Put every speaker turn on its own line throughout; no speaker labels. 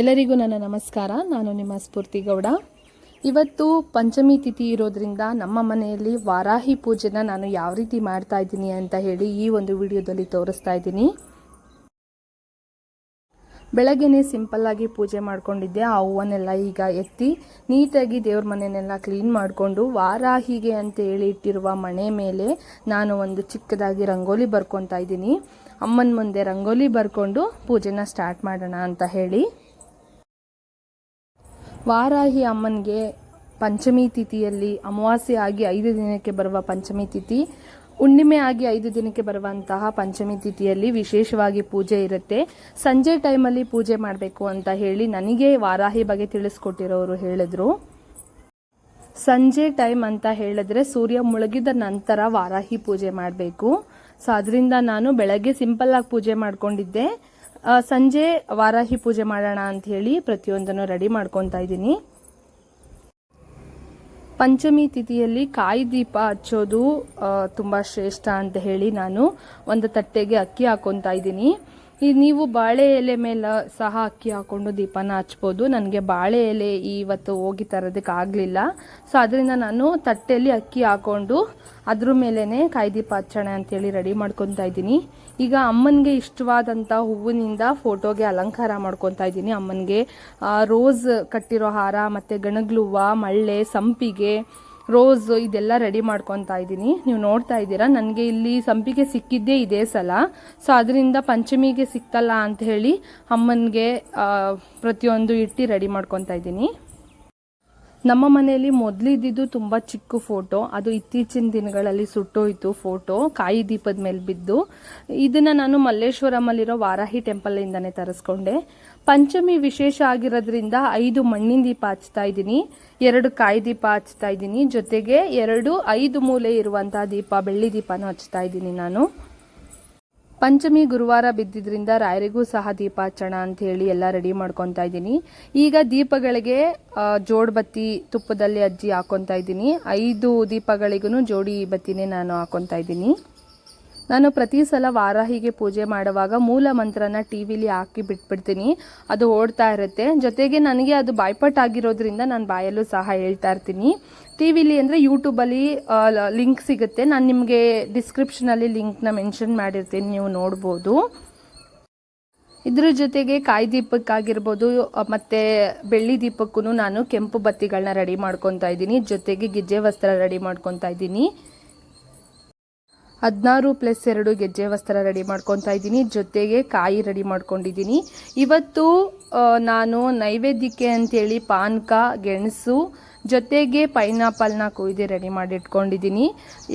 ಎಲ್ಲರಿಗೂ ನನ್ನ ನಮಸ್ಕಾರ. ನಾನು ನಿಮ್ಮ ಸ್ಫೂರ್ತಿ ಗೌಡ. ಇವತ್ತು ಪಂಚಮಿ ತಿಥಿ ಇರೋದ್ರಿಂದ ನಮ್ಮ ಮನೆಯಲ್ಲಿ ವಾರಾಹಿ ಪೂಜೆನ ನಾನು ಯಾವ ರೀತಿ ಮಾಡ್ತಾ ಇದ್ದೀನಿ ಅಂತ ಹೇಳಿ ಈ ಒಂದು ವಿಡಿಯೋದಲ್ಲಿ ತೋರಿಸ್ತಾ ಇದ್ದೀನಿ. ಸಿಂಪಲ್ ಸಿಂಪಲ್ಲಾಗಿ ಪೂಜೆ ಮಾಡ್ಕೊಂಡಿದ್ದೆ. ಆ ಹೂವನ್ನೆಲ್ಲ ಈಗ ಎತ್ತಿ ನೀಟಾಗಿ ದೇವ್ರ ಮನೆಯನ್ನೆಲ್ಲ ಕ್ಲೀನ್ ಮಾಡಿಕೊಂಡು ವಾರಾಹಿಗೆ ಅಂತ ಹೇಳಿ ಇಟ್ಟಿರುವ ಮನೆ ಮೇಲೆ ನಾನು ಒಂದು ಚಿಕ್ಕದಾಗಿ ರಂಗೋಲಿ ಬರ್ಕೊತಾ ಇದ್ದೀನಿ. ಅಮ್ಮನ ಮುಂದೆ ರಂಗೋಲಿ ಬರ್ಕೊಂಡು ಪೂಜೆನ ಸ್ಟಾರ್ಟ್ ಮಾಡೋಣ ಅಂತ ಹೇಳಿ. ವಾರಾಹಿ ಅಮ್ಮನಿಗೆ ಪಂಚಮಿ ತಿಥಿಯಲ್ಲಿ ಅಮಾವಾಸ್ಯೆ ಆಗಿ ಐದು ದಿನಕ್ಕೆ ಬರುವ ಪಂಚಮಿ ತಿಥಿ ಹುಣ್ಣಿಮೆ ಆಗಿ ಐದು ದಿನಕ್ಕೆ ಬರುವಂತಹ ಪಂಚಮಿ ತಿಥಿಯಲ್ಲಿ ವಿಶೇಷವಾಗಿ ಪೂಜೆ ಇರುತ್ತೆ. ಸಂಜೆ ಟೈಮಲ್ಲಿ ಪೂಜೆ ಮಾಡಬೇಕು ಅಂತ ಹೇಳಿ ನನಗೆ ವಾರಾಹಿ ಬಗ್ಗೆ ತಿಳಿಸ್ಕೊಟ್ಟಿರೋರು ಹೇಳಿದ್ರು. ಸಂಜೆ ಟೈಮ್ ಅಂತ ಹೇಳಿದ್ರೆ ಸೂರ್ಯ ಮುಳುಗಿದ ನಂತರ ವಾರಾಹಿ ಪೂಜೆ ಮಾಡಬೇಕು. ಸೊ, ಅದರಿಂದ ನಾನು ಬೆಳಗ್ಗೆ ಸಿಂಪಲ್ ಆಗಿ ಪೂಜೆ ಮಾಡ್ಕೊಂಡಿದ್ದೆ. ಸಂಜೆ ವಾರಾಹಿ ಪೂಜೆ ಮಾಡೋಣ ಅಂತ ಹೇಳಿ ಪ್ರತಿಯೊಂದನ್ನು ರೆಡಿ ಮಾಡ್ಕೊತಾ ಇದ್ದೀನಿ. ಪಂಚಮಿ ತಿಥಿಯಲ್ಲಿ ಕಾಯಿ ದೀಪ ಹಚ್ಚೋದು ತುಂಬಾ ಶ್ರೇಷ್ಠ ಅಂತ ಹೇಳಿ ನಾನು ಒಂದು ತಟ್ಟೆಗೆ ಅಕ್ಕಿ ಹಾಕೊತಾ ಇದ್ದೀನಿ. ಈ ನೀವು ಬಾಳೆ ಎಲೆ ಮೇಲೆ ಸಹ ಅಕ್ಕಿ ಹಾಕೊಂಡು ದೀಪನ ಹಚ್ಬೋದು. ನನಗೆ ಬಾಳೆ ಎಲೆ ಇವತ್ತು ಹೋಗಿ ತರೋದಕ್ಕೆ ಆಗಲಿಲ್ಲ. ಸೊ ಅದರಿಂದ ನಾನು ತಟ್ಟೆಯಲ್ಲಿ ಅಕ್ಕಿ ಹಾಕೊಂಡು ಅದ್ರ ಮೇಲೇ ಕಾಯಿ ದೀಪ ಹಚ್ಚೋಣ ಅಂತೇಳಿ ರೆಡಿ ಮಾಡ್ಕೊತಾ ಇದ್ದೀನಿ. ಈಗ ಅಮ್ಮನಿಗೆ ಇಷ್ಟವಾದಂಥ ಹೂವಿನಿಂದ ಫೋಟೋಗೆ ಅಲಂಕಾರ ಮಾಡ್ಕೊತಾ ಇದ್ದೀನಿ. ಅಮ್ಮನಿಗೆ ರೋಸ್ ಕಟ್ಟಿರೋ ಹಾರ, ಮತ್ತು ಗಣಗ್ಲುವ, ಮಳ್ಳೆ, ಸಂಪಿಗೆ ರೋಸ್ ಇದೆಲ್ಲ ರೆಡಿ ಮಾಡ್ಕೊತಾ ಇದ್ದೀನಿ. ನೀವು ನೋಡ್ತಾ ಇದ್ದೀರಾ, ನನಗೆ ಇಲ್ಲಿ ಸಂಪಿಗೆ ಸಿಕ್ಕಿದ್ದೇ ಇದೇ ಸಲ. ಸೊ ಅದರಿಂದ ಪಂಚಮಿಗೆ ಸಿಕ್ತಲ್ಲ ಅಂತ ಹೇಳಿ ಅಮ್ಮನಿಗೆ ಪ್ರತಿಯೊಂದು ಇಟ್ಟು ರೆಡಿ ಮಾಡ್ಕೊತಾ ಇದ್ದೀನಿ. ನಮ್ಮ ಮನೆಯಲ್ಲಿ ಮೊದಲಿದ್ದಿದ್ದು ತುಂಬ ಚಿಕ್ಕ ಫೋಟೋ. ಅದು ಇತ್ತೀಚಿನ ದಿನಗಳಲ್ಲಿ ಸುಟ್ಟೋಯ್ತು ಫೋಟೋ, ಕಾಯಿ ದೀಪದ ಮೇಲೆ ಬಿದ್ದು. ಇದನ್ನು ನಾನು ಮಲ್ಲೇಶ್ವರಮಲ್ಲಿರೋ ವಾರಾಹಿ ಟೆಂಪಲಿಂದನೇ ತರಿಸ್ಕೊಂಡೆ. ಪಂಚಮಿ ವಿಶೇಷ ಆಗಿರೋದ್ರಿಂದ ಐದು ಮಣ್ಣಿನ ದೀಪ ಹಚ್ತಾ ಇದ್ದೀನಿ. ಎರಡು ಕಾಯಿ ದೀಪ ಹಚ್ತಾ ಇದ್ದೀನಿ. ಜೊತೆಗೆ ಎರಡು ಐದು ಮೂಲೆ ಇರುವಂತಹ ದೀಪ, ಬೆಳ್ಳಿ ದೀಪನೂ ಹಚ್ತಾ ಇದ್ದೀನಿ ನಾನು. ಪಂಚಮಿ ಗುರುವಾರ ಬಿದ್ದಿದ್ರಿಂದ ರಾಯರಿಗೂ ಸಹ ದೀಪಾಚರಣ ಅಂತ ಹೇಳಿ ಎಲ್ಲ ರೆಡಿ ಮಾಡ್ಕೊತಾ ಇದ್ದೀನಿ. ಈಗ ದೀಪಗಳಿಗೆ ಜೋಡ್ಬತ್ತಿ ತುಪ್ಪದಲ್ಲಿ ಅಜ್ಜಿ ಹಾಕೊತಾ ಇದ್ದೀನಿ. ಐದು ದೀಪಗಳಿಗೂ ಜೋಡಿ ಬತ್ತಿನೇ ನಾನು ಹಾಕೊತಾ ಇದ್ದೀನಿ. ನಾನು ಪ್ರತಿ ಸಲ ವಾರಾಹಿಗೆ ಪೂಜೆ ಮಾಡುವಾಗ ಮೂಲ ಮಂತ್ರನ ಟಿ ವಿಲಿ ಹಾಕಿ ಬಿಟ್ಬಿಡ್ತೀನಿ. ಅದು ಓಡ್ತಾ ಇರುತ್ತೆ. ಜೊತೆಗೆ ನನಗೆ ಅದು ಬಾಯ್ಪಟ್ ಆಗಿರೋದ್ರಿಂದ ನಾನು ಬಾಯಲ್ಲೂ ಸಹ ಹೇಳ್ತಾ ಇರ್ತೀನಿ. ಟಿ ವಿಲಿ ಅಂದರೆ ಯೂಟ್ಯೂಬಲ್ಲಿ ಲಿಂಕ್ ಸಿಗುತ್ತೆ. ನಾನು ನಿಮಗೆ ಡಿಸ್ಕ್ರಿಪ್ಷನಲ್ಲಿ ಲಿಂಕ್ನ ಮೆನ್ಷನ್ ಮಾಡಿರ್ತೀನಿ, ನೀವು ನೋಡ್ಬೋದು. ಇದ್ರ ಜೊತೆಗೆ ಕಾಯಿ ದೀಪಕ್ಕಾಗಿರ್ಬೋದು ಮತ್ತು ಮತ್ತೆ ಬೆಳ್ಳಿ ದೀಪಕ್ಕೂ ನಾನು ಕೆಂಪು ಬತ್ತಿಗಳನ್ನ ರೆಡಿ ಮಾಡ್ಕೊತಾ ಇದ್ದೀನಿ. ಜೊತೆಗೆ ಗಿಜ್ಜೆ ವಸ್ತ್ರ ರೆಡಿ ಮಾಡ್ಕೊತಾ ಇದ್ದೀನಿ. ಹದಿನಾರು ಪ್ಲಸ್ ಎರಡು ಗೆಜ್ಜೆ ವಸ್ತ್ರ ರೆಡಿ ಮಾಡ್ಕೊತಾ ಇದ್ದೀನಿ. ಜೊತೆಗೆ ಕಾಯಿ ರೆಡಿ ಮಾಡ್ಕೊಂಡಿದ್ದೀನಿ. ಇವತ್ತು ನಾನು ನೈವೇದ್ಯಕ್ಕೆ ಅಂತೇಳಿ ಪಾನಕ, ಗೆಣಸು ಜೊತೆಗೆ ಪೈನಾಪಲ್ನ ಕೊಯ್ದು ರೆಡಿ ಮಾಡಿ ಇಟ್ಕೊಂಡಿದ್ದೀನಿ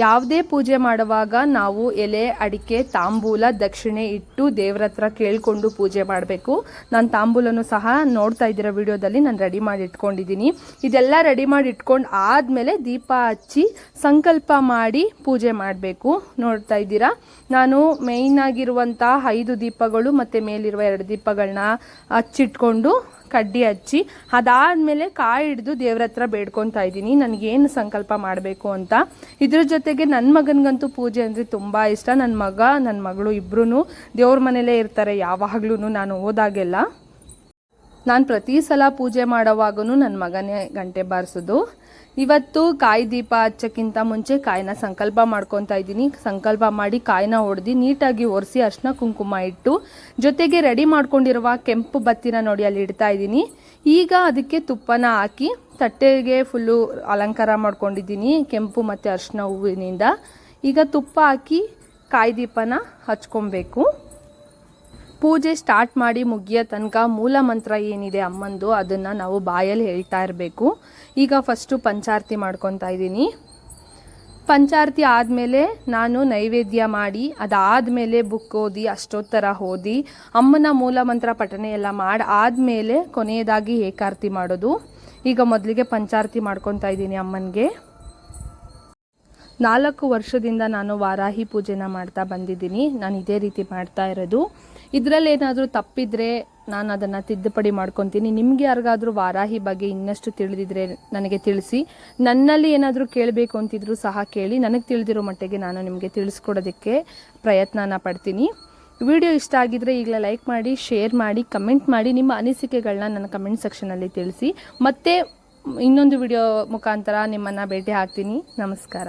ಯಾವುದೇ ಪೂಜೆ ಮಾಡುವಾಗ ನಾವು ಎಲೆ, ಅಡಿಕೆ, ತಾಂಬೂಲ, ದಕ್ಷಿಣೆ ಇಟ್ಟು ದೇವ್ರ ಹತ್ರ ಕೇಳಿಕೊಂಡು ಪೂಜೆ ಮಾಡಬೇಕು. ನಾನು ತಾಂಬೂಲನು ಸಹ ನೋಡ್ತಾ ಇದ್ದೀರ ವಿಡಿಯೋದಲ್ಲಿ, ನಾನು ರೆಡಿ ಮಾಡಿ ಇಟ್ಕೊಂಡಿದ್ದೀನಿ ಇದೆಲ್ಲ ರೆಡಿ ಮಾಡಿ ಇಟ್ಕೊಂಡು ಆದಮೇಲೆ ದೀಪ ಹಚ್ಚಿ ಸಂಕಲ್ಪ ಮಾಡಿ ಪೂಜೆ ಮಾಡಬೇಕು. ನೋಡ್ತಾ ಇದ್ದೀರಾ? ನಾನು ಮೇಯ್ನ್ ಆಗಿರುವಂಥ ಐದು ದೀಪಗಳು ಮತ್ತು ಮೇಲಿರುವ ಎರಡು ದೀಪಗಳನ್ನ ಹಚ್ಚಿಟ್ಕೊಂಡು ಕಡ್ಡಿ ಹಚ್ಚಿ, ಅದಾದ್ಮೇಲೆ ಕಾಯಿ ಹಿಡಿದು ದೇವ್ರ ಹತ್ರ ಬೇಡ್ಕೊತಾ ಇದ್ದೀನಿ. ನನಗೇನು ಸಂಕಲ್ಪ ಮಾಡಬೇಕು ಅಂತ. ಇದ್ರ ಜೊತೆಗೆ ನನ್ನ ಮಗನಿಗಂತೂ ಪೂಜೆ ಅಂದರೆ ತುಂಬ ಇಷ್ಟ. ನನ್ನ ಮಗ ನನ್ನ ಮಗಳು ಇಬ್ಬರೂ ದೇವ್ರ ಮನೇಲೇ ಇರ್ತಾರೆ. ಯಾವಾಗ್ಲೂ ನಾನು ಹೋದಾಗೆಲ್ಲ. ನಾನು ಪ್ರತಿ ಸಲ ಪೂಜೆ ಮಾಡೋವಾಗೂ ನನ್ನ ಮಗನೇ ಗಂಟೆ ಬಾರಿಸೋದು. ಇವತ್ತು ಕಾಯಿ ದೀಪ ಹಚ್ಚಕ್ಕಿಂತ ಮುಂಚೆ ಕಾಯಿನ ಸಂಕಲ್ಪ ಮಾಡ್ಕೊತಾ ಇದ್ದೀನಿ. ಸಂಕಲ್ಪ ಮಾಡಿ ಕಾಯಿನ ಹೊಡೆದು ನೀಟಾಗಿ ಒರೆಸಿ ಅರ್ಶಿನ ಕುಂಕುಮ ಇಟ್ಟು, ಜೊತೆಗೆ ರೆಡಿ ಮಾಡ್ಕೊಂಡಿರುವ ಕೆಂಪು ಬತ್ತಿನ ನೋಡಿ ಅಲ್ಲಿ ಇಡ್ತಾ ಇದ್ದೀನಿ. ಈಗ ಅದಕ್ಕೆ ತುಪ್ಪನ ಹಾಕಿ ತಟ್ಟೆಗೆ ಫುಲ್ಲು ಅಲಂಕಾರ ಮಾಡ್ಕೊಂಡಿದ್ದೀನಿ, ಕೆಂಪು ಮತ್ತು ಅರ್ಶಿನ ಹೂವಿನಿಂದ. ಈಗ ತುಪ್ಪ ಹಾಕಿ ಕಾಯಿ ದೀಪನ ಹಚ್ಕೊಬೇಕು. ಪೂಜೆ ಸ್ಟಾರ್ಟ್ ಮಾಡಿ ಮುಗಿಯೋ ತನಕ ಮೂಲ ಮಂತ್ರ ಏನಿದೆ ಅಮ್ಮಂದು ಅದನ್ನು ನಾವು ಬಾಯಲ್ಲಿ ಹೇಳ್ತಾ ಇರಬೇಕು. ಈಗ ಫಸ್ಟು ಪಂಚಾರತಿ ಮಾಡ್ಕೊತಾ ಇದ್ದೀನಿ. ಪಂಚಾರತಿ ಆದಮೇಲೆ ನಾನು ನೈವೇದ್ಯ ಮಾಡಿ, ಅದಾದಮೇಲೆ ಬುಕ್ ಓದಿ, ಅಷ್ಟೊತ್ತರ ಓದಿ, ಅಮ್ಮನ ಮೂಲ ಮಂತ್ರ ಪಠನೆ ಎಲ್ಲ ಮಾಡಿ, ಆದಮೇಲೆ ಕೊನೆಯದಾಗಿ ಏಕಾರತಿ ಮಾಡೋದು. ಈಗ ಮೊದಲಿಗೆ ಪಂಚಾರತಿ ಮಾಡ್ಕೊತಾ ಇದ್ದೀನಿ ಅಮ್ಮನಿಗೆ. ನಾಲ್ಕು ವರ್ಷದಿಂದ ನಾನು ವಾರಾಹಿ ಪೂಜೆನ ಮಾಡ್ತಾ ಬಂದಿದ್ದೀನಿ. ನಾನು ಇದೇ ರೀತಿ ಮಾಡ್ತಾ ಇರೋದು. ಇದರಲ್ಲಿ ಏನಾದರೂ ತಪ್ಪಿದ್ರೆ ನಾನು ಅದನ್ನು ತಿದ್ದುಪಡಿ ಮಾಡ್ಕೊತೀನಿ. ನಿಮಗೆ ಯಾರಿಗಾದರೂ ವಾರಾಹಿ ಬಗ್ಗೆ ಇನ್ನಷ್ಟು ತಿಳಿದಿದ್ರೆ ನನಗೆ ತಿಳಿಸಿ. ನನ್ನಲ್ಲಿ ಏನಾದರೂ ಕೇಳಬೇಕು ಅಂತಿದ್ರು ಸಹ ಕೇಳಿ. ನನಗೆ ತಿಳಿದಿರೋ ಮಟ್ಟಿಗೆ ನಾನು ನಿಮಗೆ ತಿಳಿಸ್ಕೊಡೋದಕ್ಕೆ ಪ್ರಯತ್ನನ ಪಡ್ತೀನಿ. ವಿಡಿಯೋ ಇಷ್ಟ ಆಗಿದ್ರೆ ಈಗಲೇ ಲೈಕ್ ಮಾಡಿ, ಶೇರ್ ಮಾಡಿ, ಕಮೆಂಟ್ ಮಾಡಿ, ನಿಮ್ಮ ಅನಿಸಿಕೆಗಳನ್ನ ನನ್ನ ಕಮೆಂಟ್ ಸೆಕ್ಷನಲ್ಲಿ ತಿಳಿಸಿ. ಮತ್ತೆ ಇನ್ನೊಂದು ವಿಡಿಯೋ ಮುಖಾಂತರ ನಿಮ್ಮನ್ನು ಭೇಟಿ ಹಾಕ್ತೀನಿ ನಮಸ್ಕಾರ.